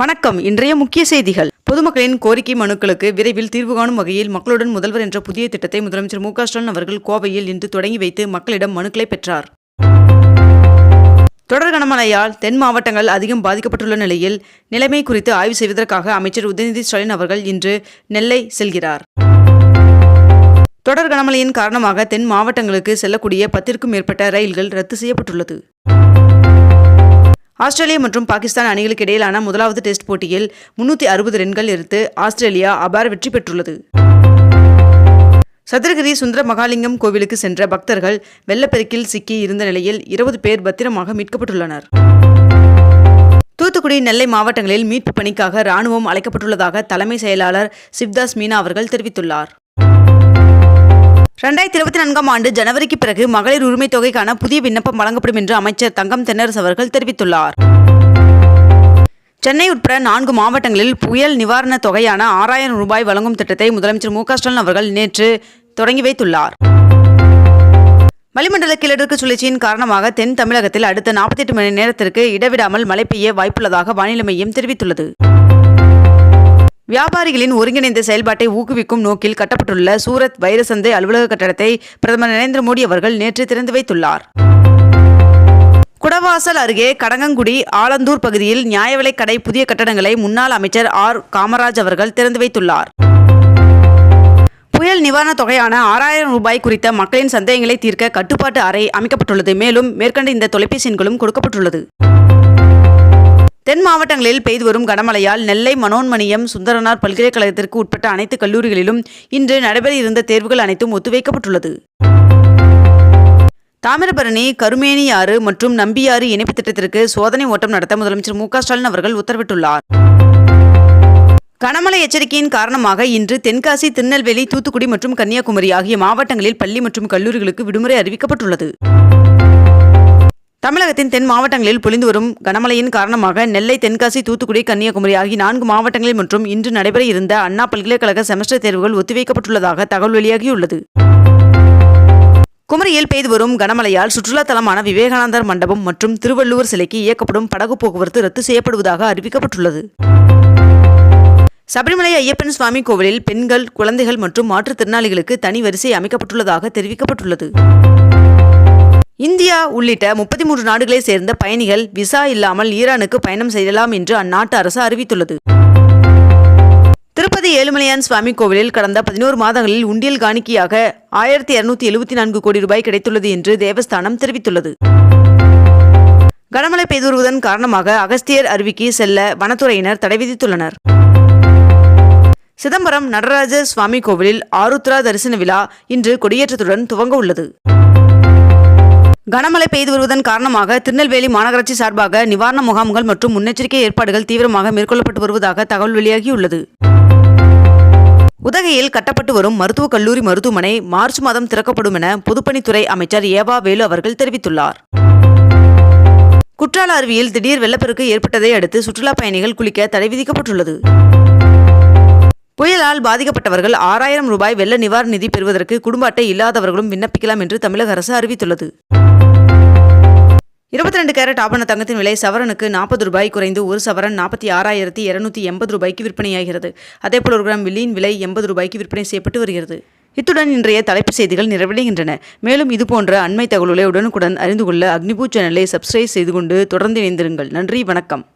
வணக்கம். இன்றைய முக்கிய செய்திகள். பொதுமக்களின் கோரிக்கை மனுக்களுக்கு விரைவில் தீர்வு காணும் வகையில் மக்களுடன் முதல்வர் என்ற புதிய திட்டத்தை முதலமைச்சர் மு ஸ்டாலின் அவர்கள் கோவையில் இன்று தொடங்கி வைத்து மக்களிடம் மனுக்களை பெற்றார். தொடர் கனமழையால் தென் மாவட்டங்கள் அதிகம் பாதிக்கப்பட்டுள்ள நிலையில் நிலைமை குறித்து ஆய்வு செய்வதற்காக அமைச்சர் உதயநிதி ஸ்டாலின் அவர்கள் இன்று நெல்லை செல்கிறார். தொடர் கனமழையின் காரணமாக தென் மாவட்டங்களுக்கு செல்லக்கூடிய பத்திற்கும் மேற்பட்ட ரயில்கள் ரத்து செய்யப்பட்டுள்ளது. ஆஸ்திரேலியா மற்றும் பாகிஸ்தான் அணிகளுக்கு இடையிலான முதலாவது டெஸ்ட் போட்டியில் முன்னூற்றி அறுபது ரன்கள் எடுத்து ஆஸ்திரேலியா அபார வெற்றி பெற்றுள்ளது. சதுரகிரி சுந்தர மகாலிங்கம் கோவிலுக்கு சென்ற பக்தர்கள் வெள்ளப்பெருக்கில் சிக்கி இருந்த நிலையில் இருபது பேர் பத்திரமாக மீட்கப்பட்டுள்ளனர். தூத்துக்குடி நெல்லை மாவட்டங்களில் மீட்பு பணிக்காக ராணுவம் அழைக்கப்பட்டுள்ளதாக தலைமை செயலாளர் சிவ்தாஸ் மீனா அவர்கள் தெரிவித்துள்ளார். ரெண்டாயிரத்தி இருபத்தி நான்காம் ஆண்டு ஜனவரிக்கு பிறகு மகளிர் உரிமைத் தொகைக்கான புதிய விண்ணப்பம் வழங்கப்படும் என்று அமைச்சர் தங்கம் தென்னரசு அவர்கள் தெரிவித்துள்ளார். சென்னை உட்பட நான்கு மாவட்டங்களில் புயல் நிவாரணத் தொகையான ஆறாயிரம் ரூபாய் வழங்கும் திட்டத்தை முதலமைச்சர் மு க ஸ்டாலின் அவர்கள் நேற்று தொடங்கி வைத்துள்ளார். வளிமண்டல கிழக்கு சுழற்சியின் காரணமாக தென் தமிழகத்தில் அடுத்த நாற்பத்தெட்டு மணி நேரத்திற்கு இடைவிடாமல் மழை பெய்ய வாய்ப்புள்ளதாக வானிலை மையம் தெரிவித்துள்ளது. வியாபாரிகளின் ஒருங்கிணைந்த செயல்பாட்டை ஊக்குவிக்கும் நோக்கில் கட்டப்பட்டுள்ள சூரத் வைரசந்தை அலுவலக கட்டடத்தை பிரதமர் நரேந்திர மோடி அவர்கள் நேற்று திறந்து வைத்துள்ளார். குடவாசல் அருகே கடங்கங்குடி ஆலந்தூர் பகுதியில் நியாய விலைக் கடை புதிய கட்டடங்களை முன்னாள் அமைச்சர் ஆர். காமராஜ் அவர்கள் திறந்து வைத்துள்ளார். புயல் நிவாரணத் தொகையான ஆறாயிரம் ரூபாய் குறித்த மக்களின் சந்தேகங்களை தீர்க்க கட்டுப்பாட்டு அறை அமைக்கப்பட்டுள்ளது. மேலும் மேற்கண்ட இந்த தொலைபேசி எண்களும் கொடுக்கப்பட்டுள்ளது. தென் மாவட்டங்களில் பெய்து வரும் கனமழையால் நெல்லை மனோன்மணியம் சுந்தரனார் பல்கலைக்கழகத்திற்கு உட்பட்ட அனைத்து கல்லூரிகளிலும் இன்று நடைபெற இருந்த தேர்வுகள் அனைத்தும் ஒத்திவைக்கப்பட்டுள்ளது. தாமிரபரணி கருமேனியாறு மற்றும் நம்பியாறு இணைப்பு திட்டத்திற்கு சோதனை ஓட்டம் நடத்த முதலமைச்சர் மு ஸ்டாலின் அவர்கள் உத்தரவிட்டுள்ளார். கனமழை எச்சரிக்கையின் காரணமாக இன்று தென்காசி திருநெல்வேலி தூத்துக்குடி மற்றும் கன்னியாகுமரி ஆகிய மாவட்டங்களில் பள்ளி மற்றும் கல்லூரிகளுக்கு விடுமுறை அறிவிக்கப்பட்டுள்ளது. தமிழகத்தின் தென் மாவட்டங்களில் பொழிந்து வரும் கனமழையின் காரணமாக நெல்லை தென்காசி தூத்துக்குடி கன்னியாகுமரி ஆகிய நான்கு மாவட்டங்களில் மற்றும் இன்று நடைபெற இருந்த அண்ணா பல்கலைக்கழக செமஸ்டர் தேர்வுகள் ஒத்திவைக்கப்பட்டுள்ளதாக தகவல் வெளியாகியுள்ளது. குமரியில் பெய்து வரும் கனமழையால் சுற்றுலா தலமான விவேகானந்தர் மண்டபம் மற்றும் திருவள்ளுவர் சிலைக்கு இயக்கப்படும் படகு போக்குவரத்து ரத்து செய்யப்படுவதாக அறிவிக்கப்பட்டுள்ளது. சபரிமலை ஐயப்பன் சுவாமி கோவிலில் பெண்கள் குழந்தைகள் மற்றும் மாற்றுத்திறனாளிகளுக்கு தனி வரிசை அமைக்கப்பட்டுள்ளதாக தெரிவிக்கப்பட்டுள்ளது. இந்தியா உள்ளிட்ட முப்பத்தி மூன்று நாடுகளை சேர்ந்த பயணிகள் விசா இல்லாமல் ஈரானுக்கு பயணம் செய்யலாம் என்று அந்நாட்டு அரசு அறிவித்துள்ளது. திருப்பதி ஏழுமலையான் சுவாமி கோவிலில் கடந்த பதினோரு மாதங்களில் உண்டியல் காணிக்கையாக ஆயிரத்தி இருநூத்தி எழுபத்தி நான்கு கோடி ரூபாய் கிடைத்துள்ளது என்று தேவஸ்தானம் தெரிவித்துள்ளது. கனமழை பெய்து வருவதன் காரணமாக அகஸ்தியர் அருவிக்கு செல்ல வனத்துறையினர் தடை விதித்துள்ளனர். சிதம்பரம் நடராஜர் சுவாமி கோவிலில் ஆருத்ரா தரிசன விழா இன்று கொடியேற்றத்துடன் துவங்க உள்ளது. கனமழை பெய்து வருவதன் காரணமாக திருநெல்வேலி மாநகராட்சி சார்பாக நிவாரண முகாம்கள் மற்றும் முன்னெச்சரிக்கை ஏற்பாடுகள் தீவிரமாக மேற்கொள்ளப்பட்டு வருவதாக தகவல் வெளியாகியுள்ளது. உதகையில் கட்டப்பட்டு வரும் மருத்துவக் கல்லூரி மருத்துவமனை மார்ச் மாதம் திறக்கப்படும் என பொதுப்பணித்துறை அமைச்சர் ஏவா வேலு அவர்கள் தெரிவித்துள்ளார். குற்றால அருவியில் திடீர் வெள்ளப்பெருக்கு ஏற்பட்டதை அடுத்து சுற்றுலா பயணிகள் குளிக்க தடை விதிக்கப்பட்டுள்ளது. புயலால் பாதிக்கப்பட்டவர்கள் ஆறாயிரம் ரூபாய் வெள்ள நிவாரண நிதி பெறுவதற்கு குடும்ப அட்டை இல்லாதவர்களும் விண்ணப்பிக்கலாம் என்று தமிழக அரசு அறிவித்துள்ளது. இருபத்தி ரெண்டு கேரட் ஆபண தங்கத்தின் விலை சவரனுக்கு நாற்பது ரூபாய் குறைந்து ஒரு சவரன் நாற்பத்தி ஆறாயிரத்தி இருநூத்தி எண்பது ரூபாய்க்கு விற்பனையாகிறது. அதேபோல் ஒரு கிராம் வில்லியின் விலை எண்பது ரூபாய்க்கு விற்பனை செய்யப்பட்டு வருகிறது. இத்துடன் இன்றைய தலைப்புச் செய்திகள் நிறைவடைகின்றன. மேலும் இதுபோன்ற அண்மை தகவல்களை உடனுக்குடன் அறிந்து கொள்ள அக்னிபூ சேனலை சப்ஸ்கிரைப் செய்து கொண்டு தொடர்ந்து இணைந்திருங்கள். நன்றி வணக்கம்.